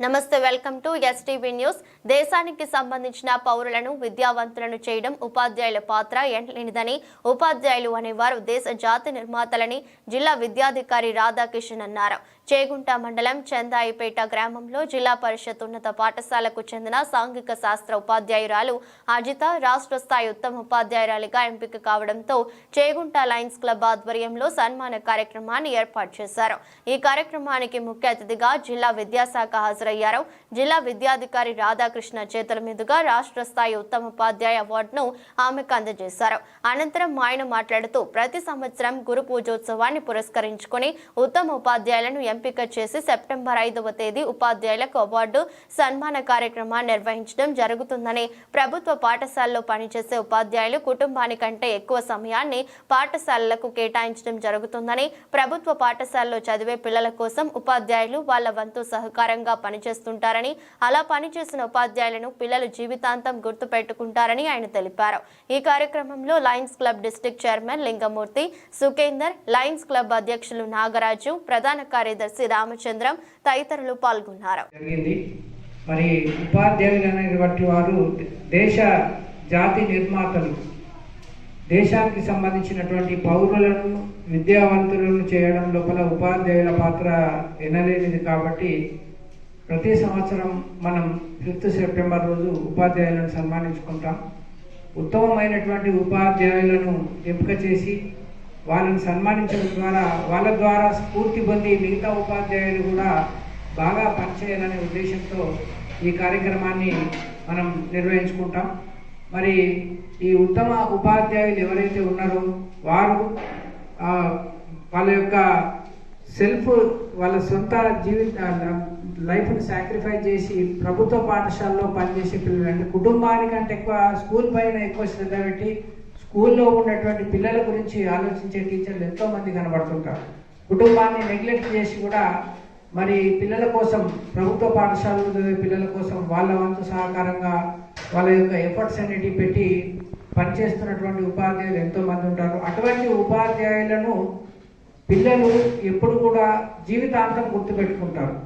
నమస్తే welcome to STV news. దేశానికి సంబంధించిన పౌరులను విద్యావంతులను చేయడం ఉపాధ్యాయుల పాత్ర ఎంటలేనిదని ఉపాధ్యాయులు అనేవారు దేశ జాతి నిర్మాతలని జిల్లా విద్యాధికారి రాధాకిషన్ అన్నారు. చేగుంట మండలం చందాయిపేట గ్రామంలో జిల్లా పరిషత్ ఉన్నత పాఠశాలకు చెందిన సాంఘిక శాస్త్ర ఉపాధ్యాయురాలు అజిత రాష్ట్ర స్థాయి ఉత్తమ ఉపాధ్యాయురాలిగా ఎంపిక కావడంతో చేగుంట లయన్స్ క్లబ్ ఆధ్వర్యంలో సన్మాన కార్యక్రమాన్ని ఏర్పాటు చేశారు. ఈ కార్యక్రమానికి ముఖ్య అతిథిగా జిల్లా విద్యాశాఖ హాజరయ్యారు. జిల్లా విద్యాధికారి రాధాకృష్ణ చేతుల మీదుగా రాష్ట్ర స్థాయి ఉత్తమ ఉపాధ్యాయ అవార్డును ఆమెకు అందజేశారు. అనంతరం ఆయన మాట్లాడుతూ ప్రతి సంవత్సరం గురు పూజోత్సవాన్ని పురస్కరించుకొని ఉత్తమ ఉపాధ్యాయులను ఎంపిక చేసి సెప్టెంబర్ ఐదవ తేదీ ఉపాధ్యాయులకు అవార్డు సన్మాన కార్యక్రమాన్ని నిర్వహించడం జరుగుతుందని ప్రభుత్వ పాఠశాలలో పనిచేసే ఉపాధ్యాయులు కుటుంబానికంటే ఎక్కువ సమయాన్ని పాఠశాలలకు కేటాయించడం జరుగుతుందని ప్రభుత్వ పాఠశాలలో చదివే పిల్లల కోసం ఉపాధ్యాయులు వాళ్ళ వంతు సహకారంగా పనిచేస్తుంటారని అలా పనిచేసిన ఉపాధ్యాయులను పిల్లలు జీవితాంతం గుర్తుపెట్టుకుంటారని ఆయన తెలిపారు. ఈ కార్యక్రమంలో Lions club district chairman Lingamurthy Sukhender Lions club అధ్యక్షులు నాగరాజు ప్రధాన కార్యదర్శి రామచంద్రం తదితరులు పాల్గొన్నారు. మరి ఉపాధ్యాయులు అనేటువంటి వారు దేశ జాతి నిర్మాతలు. దేశానికి సంబంధించినటువంటి పౌరులను విద్యావంతులను చేయడం లోపల ఉపాధ్యాయుల పాత్ర ఎనలేనిది కాబట్టి ప్రతి సంవత్సరం మనం ఫిఫ్త్ సెప్టెంబర్ రోజు ఉపాధ్యాయులను సన్మానించుకుంటాం. ఉత్తమమైనటువంటి ఉపాధ్యాయులను ఎంపిక చేసి వాళ్ళని సన్మానించడం ద్వారా వాళ్ళ ద్వారా స్ఫూర్తి పొంది మిగతా ఉపాధ్యాయులు కూడా బాగా పనిచేయాలనే ఉద్దేశంతో ఈ కార్యక్రమాన్ని మనం నిర్వహించుకుంటాం. మరి ఈ ఉత్తమ ఉపాధ్యాయులు ఎవరైతే ఉన్నారో వారు వాళ్ళ యొక్క సెల్ఫ్ వాళ్ళ సొంత జీవిత లైఫ్ని సాక్రిఫైస్ చేసి ప్రభుత్వ పాఠశాలలో పనిచేసే పిల్లలు. అంటే కుటుంబానికంటే ఎక్కువ స్కూల్ పైన ఎక్కువ శ్రద్ధ పెట్టి స్కూల్లో ఉన్నటువంటి పిల్లల గురించి ఆలోచించే టీచర్లు ఎంతోమంది కనబడుతుంటారు. కుటుంబాన్ని నెగ్లెక్ట్ చేసి కూడా మరి పిల్లల కోసం ప్రభుత్వ పాఠశాలలో చదివే పిల్లల కోసం వాళ్ళ వంతు సహకారంగా వాళ్ళ యొక్క ఎఫర్ట్స్ అనేటివి పెట్టి పనిచేస్తున్నటువంటి ఉపాధ్యాయులు ఎంతోమంది ఉంటారు. అటువంటి ఉపాధ్యాయులను పిల్లలు ఎప్పుడు కూడా జీవితాంతం గుర్తుపెట్టుకుంటారు.